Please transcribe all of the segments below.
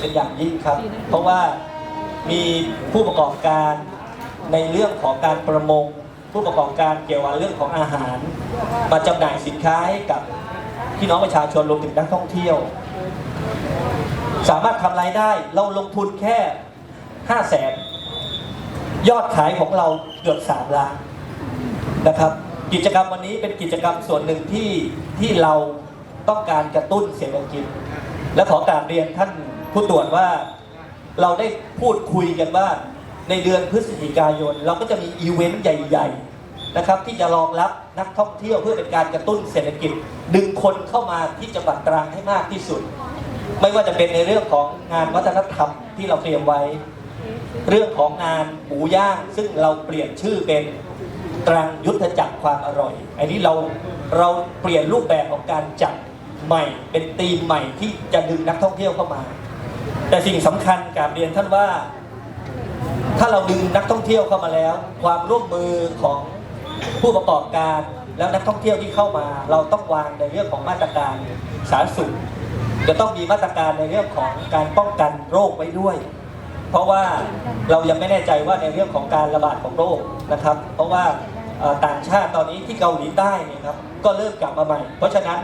เป็นอย่างยิ่งครับ เพราะว่ามีผู้ประกอบการในเรื่องของการประมง ผู้ประกอบการเกี่ยวกับเรื่องของอาหาร มาจำหน่ายสินค้าให้กับพี่น้องประชาชนรวมถึงนักท่องเที่ยว สามารถทำรายได้เราลงทุนแค่5 0 0แสนยอดขายของเราเกือบ3ล้านนะครับ กิจกรรมวันนี้เป็นกิจกรรมส่วนหนึ่งที่ที่เราต้องการกระตุ้นเศรษฐกิจ และขอกราบเรียนท่านผู้ตรวจว่าเราได้พูดคุยกันว่าในเดือนพฤศจิกายน เราก็จะมีอีเวนต์ใหญ่ๆนะครับ ที่จะรองรับนักท่องเที่ยวเพื่อเป็นการกระตุ้นเศรษฐกิจ ดึงคนเข้ามาที่จังหวัดตรังให้มากที่สุด ไม่ว่าจะเป็นในเรื่องของงานวัฒนธรรมที่เราเตรียมไว้ เรื่องของงานหมูย่าง ซึ่งเราเปลี่ยนชื่อเป็นตรังยุทธจักรความอร่อย อันนี้เราเราเปลี่ยนรูปแบบของการจัด ใหม่เป็นธีมใหม่ที่จะดึงนักท่องเที่ยวเข้ามา แต่สิ่งสำคัญกาบเรียนท่านว่า ถ้าเราดึงนักท่องเที่ยวเข้ามาแล้ว ความร่วมมือของผู้ประกอบการแล้วนักท่องเที่ยวที่เข้ามา เราต้องวางในเรื่องของมาตรการสาธารณสุขจะต้องมีมาตรการในเรื่องของการป้องกันโรคไว้ด้วย เพราะว่าเรายังไม่แน่ใจว่าในเรื่องของการระบาดของโรคนะครับ เพราะว่าต่างชาติตอนนี้ที่เกาหลีใต้เนี่ยครับก็เริ่มกลับมาใหม่ เพราะฉะนั้น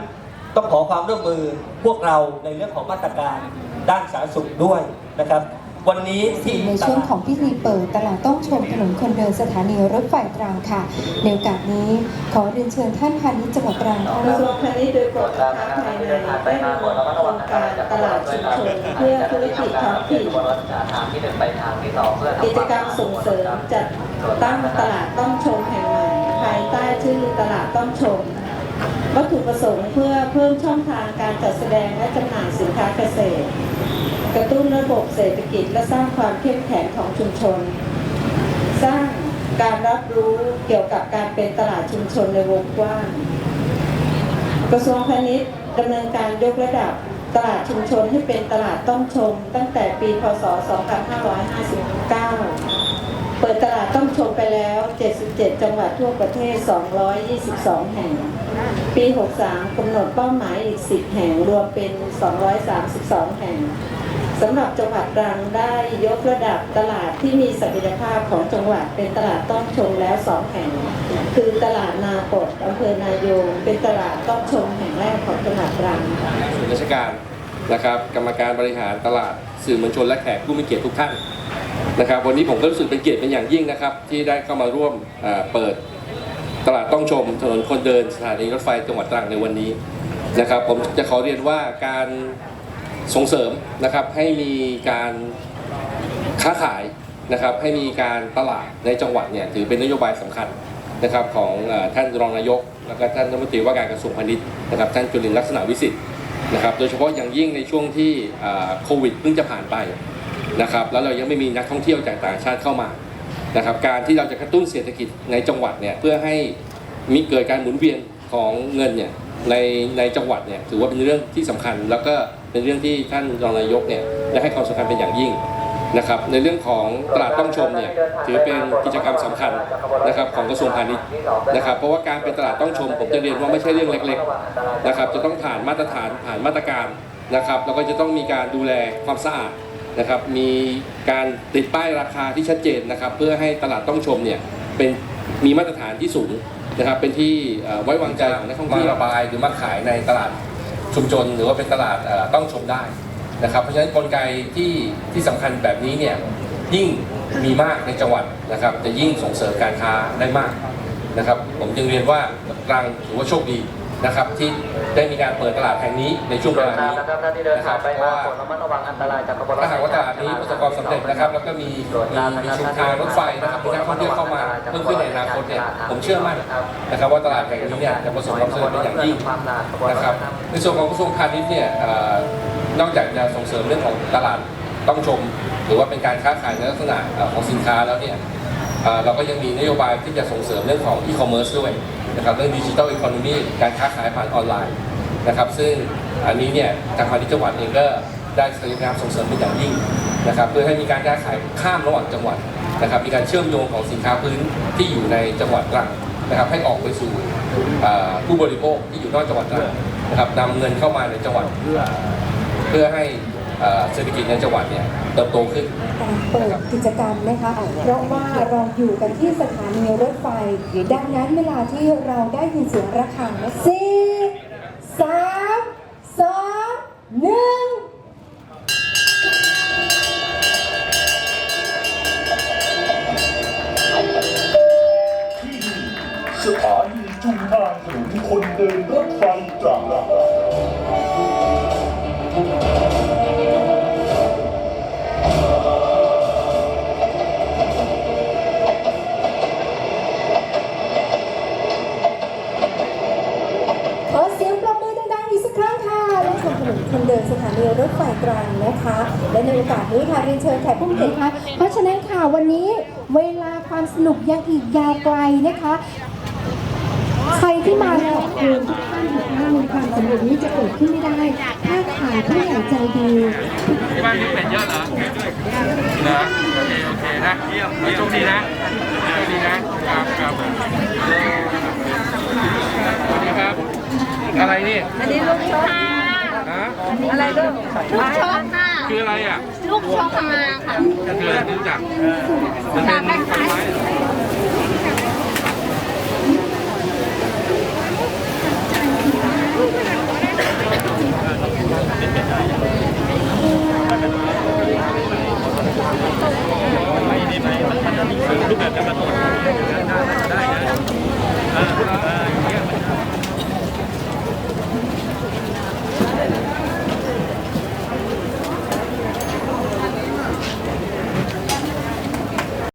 ต้องขอความร่วมมือพวกเราในเรื่องของมาตรการด้านสาธารณสุขด้วยนะครับ วันนี้ที่ในช่วงของพิธีเปิดตลาดต้องชมถนนคนเดินสถานีรถไฟตรังค่ะในโอกาสนี้ขอเรียนเชิญท่านพาณิชย์จังหวัดตรังกระทรวงพาณิชย์โดยกรมการค้าภายในได้ดำเนินโครงการตลาดชุมชนเพื่อธุรกิจท้องถิ่นทางที่หนึ่งไปทางที่สองเพื่อกิจกรรมส่งเสริมจัดตั้งตลาดต้องชมแห่งใหม่ภายใต้ชื่อตลาดต้องชม วัตถุประสงค์เพื่อเพิ่มช่องทางการจัดแสดงและจำหน่ายสินค้าเกษตร กระตุ้นระบบเศรษฐกิจและสร้างความเข้มแข็งของชุมชน สร้างการรับรู้เกี่ยวกับการเป็นตลาดชุมชนในวงกว้าง กระทรวงพาณิชย์ดำเนินการยกระดับตลาดชุมชนให้เป็นตลาดต้องชม ตั้งแต่ปีพศ 2559 เปิดตลาดต้องชมไปแล้ว 77 จังหวัดทั่วประเทศ 222 แห่ง ปี 63กำหนดเป้าหมายอีก 10 แห่งรวมเป็น 232 แห่งสำหรับจังหวัดตรังได้ยกระดับตลาดที่มีศักยภาพของจังหวัดเป็นตลาดต้องชมแล้ว2แห่ง คือตลาดนาปดอำเภอนายง เป็นตลาดต้องชมแห่งแรกของจังหวัดตรังส่วนราชการนะครับกรรมการบริหารตลาดสื่อมวลชนและแขกผู้มีเกียรติทุกท่านนะครับ วันนี้ผมก็รู้สึกเป็นเกียรติเป็นอย่างยิ่งนะครับ ที่ได้เข้ามาร่วมเปิด ตลาดต้องชมถนนคนเดินสถานีรถไฟจังหวัดตรังในวันนี้นะครับ ผมจะขอเรียนว่าการส่งเสริมนะครับให้มีการค้าขายนะครับ ให้มีการตลาดในจังหวัดเนี่ยถือเป็นนโยบายสำคัญนะครับของท่านรองนายก แล้วก็ท่านรัฐมนตรีว่าการกระทรวงพาณิชย์นะครับท่านจุลินลักษณะวิสิทธิ์นะครับ โดยเฉพาะอย่างยิ่งในช่วงที่โควิดเพิ่งจะผ่านไปนะครับ แล้วเรายังไม่มีนักท่องเที่ยวจากต่างชาติเข้ามา นะครับการที่เราจะกระตุ้นเศรษฐกิจในจังหวัดเนี่ยเพื่อให้มีเกิดการหมุนเวียนของเงินเนี่ยในในจังหวัดเนี่ยถือว่าเป็นเรื่องที่สำคัญ แล้วก็เป็นเรื่องที่ท่านรองนายกเนี่ยได้ให้ความสำคัญเป็นอย่างยิ่งนะครับในเรื่องของตลาดต้องชมเนี่ยถือเป็นกิจกรรมสำคัญนะครับของกระทรวงพาณิชย์นะครับเพราะว่าการเป็นตลาดต้องชม ผมจะเรียนว่าไม่ใช่เรื่องเล็กๆนะครับจะต้องผ่านมาตรฐานผ่านมาตรการนะครับแล้วก็จะต้องมีการดูแลความสะอาด นะครับมีการติดป้ายราคาที่ชัดเจนนะครับ เพื่อให้ตลาดต้องชมเนี่ยเป็นมีมาตรฐานที่สูงนะครับ เป็นที่ไว้วางใจของนักท่องเที่ยวระบายหรือมาขายในตลาดชุมชน หรือว่าเป็นตลาดต้องชมได้นะครับ เพราะฉะนั้นกลไกที่ที่สำคัญแบบนี้เนี่ยยิ่งมีมากในจังหวัดนะครับ จะยิ่งส่งเสริมการค้าได้มากนะครับ ผมจึงเรียนว่าตรังถือว่าโชคดี นะครับที่ได้มีการเปิดตลาดแห่งนี้ในช่วงเวลานี้นะครับท่านที่เดินทางไปมาโปรดระมัดระวังอันตรายจากขบวนรถถ้าหากว่าตลาดนี้ประสบความสำเร็จนะครับแล้วก็มีมีมีชุมทางรถไฟนะครับมีนักท่องเที่ยวเข้ามาเพิ่มขึ้นในอนาคตเนี่ยผมเชื่อมั่นนะครับว่าตลาดแห่งนี้เนี่ยจะประสบความสำเร็จเป็นอย่างยิ่งนะครับในส่วนของกระทรวงพาณิชย์เนี่ยเอ่อนอกจากจะส่งเสริมเรื่องของตลาดต้องชม หรือว่าเป็นการค้าขายในลักษณะเอ่อของสินค้าแล้วเนี่ยเอ่อเราก็ยังมีนโยบายที่จะส่งเสริมเรื่องของอีคอมเมิร์ซด้วย นะครับเรื่องดิจิทัลอีโคโนมีการค้าขายผ่านออนไลน์นะครับซึ่งอันนี้เนี่ยทางพาณิชย์จังหวัดเองก็ได้พยายามส่งเสริมเป็นอย่างยิ่งนะครับเพื่อให้มีการค้าขายข้ามระหว่างจังหวัดนะครับมีการเชื่อมโยงของสินค้าพื้นที่อยู่ในจังหวัดตรังนะครับให้ออกไปสู่ผู้บริโภคที่อยู่นอกจังหวัดตรังนะครับนำเงินเข้ามาในจังหวัดเพื่อให้เอ่อเศรษฐกิจในจังหวัดเนี่ย ติบโตขึ้น การเปิดกิจกรรมนะคะ เพราะว่าเราอยู่กันที่สถานีรถไฟ ดังนั้นเวลาที่เราได้ยินเสียงระฆังนะสี่สามสองหนึ่งสถานีจุฬาถนนคนเดินรถ ชมถนนคนเดินสถานีรถไฟตรังนะคะ และในโอกาสนี้ค่ะเรียนเชิญแขกผู้มีเกียรติค่ะเพราะฉะนั้นค่ะวันนี้เวลาความสนุกยังอีกยาวไกลนะคะ ใครที่มาขอบคุณทุกท่านทุกท่านความสำเร็จนี้จะเกิดขึ้นไม่ได้ ถ้าขาดผู้ใหญ่ใจดีที่บ้านมีเป็ดเยอะเหรอนะโอเคโอเคนะเยี่ยมโชคดีนะโชคดีนะครับครับสวัสดีครับอะไรนี่อันนี้ลูกช็อกฮะ อะไรลูกลูกช็อกค่ะคืออะไรอะลูกช็อกมาค่ะคืออะไรรู้จักมันเป็นผลไม้เหรอรูปแบบการตลาดได้นะ